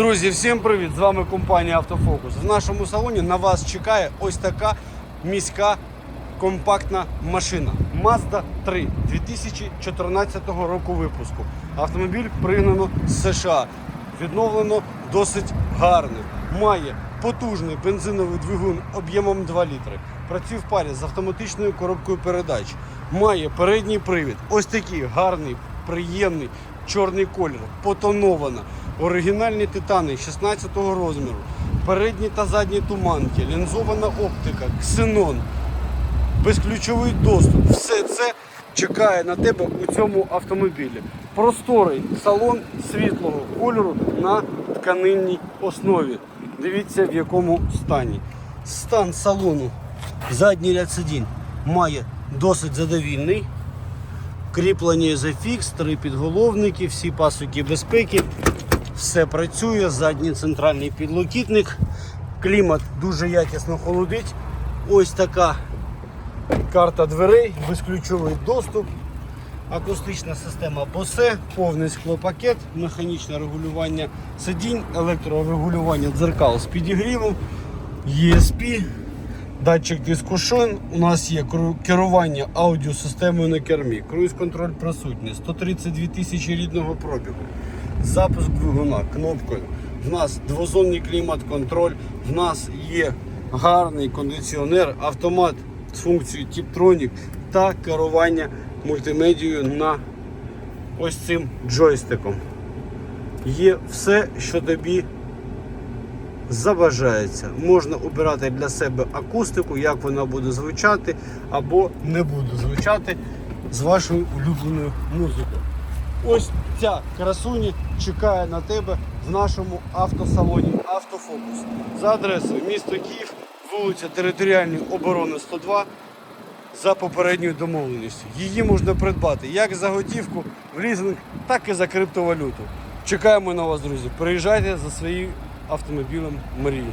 Друзі, всім привіт! З вами компанія Автофокус. В нашому салоні на вас чекає ось така міська компактна машина Mazda 3 2014 року випуску. Автомобіль пригнано з США. Відновлено досить гарно. Має потужний бензиновий двигун об'ємом 2 літри. Працює в парі з автоматичною коробкою передач. Має передній привід. Ось такий гарний, приємний чорний колір, потонована. Оригінальні титани 16-го розміру, передні та задні туманки, лінзована оптика, ксенон, безключовий доступ. Все це чекає на тебе у цьому автомобілі. Просторий салон світлого кольору на тканинній основі. Дивіться в якому стані. Стан салону. Задній ряд сидінь має досить задовільний. Кріплення ZFX, три підголовники, всі пасуки безпеки. Все працює, задній центральний підлокітник. Клімат дуже якісно холодить. Ось така карта дверей, безключовий доступ, акустична система Bose, повний склопакет, механічне регулювання сидінь, електрорегулювання дзеркал з підігрівом, ESP, датчик дискушон. У нас є керування аудіосистемою на кермі, круїз-контроль присутній, 132 тисячі рідного пробігу, запуск двигуна кнопкою. В нас двозонний клімат-контроль, в нас є гарний кондиціонер, автомат з функцією Tiptronic та керування мультимедією на ось цим джойстиком. Є все, що тобі забажається. Можна обирати для себе акустику, як вона буде звучати або не буде звучати з вашою улюбленою музикою. Ось ця красуня чекає на тебе в нашому автосалоні Автофокус за адресою місто Київ, вулиця Територіальної оборони 102 за попередньою домовленістю. Її можна придбати як за готівку в лізинг, так і за криптовалюту. Чекаємо на вас, друзі. Приїжджайте за своїм автомобілем мрії.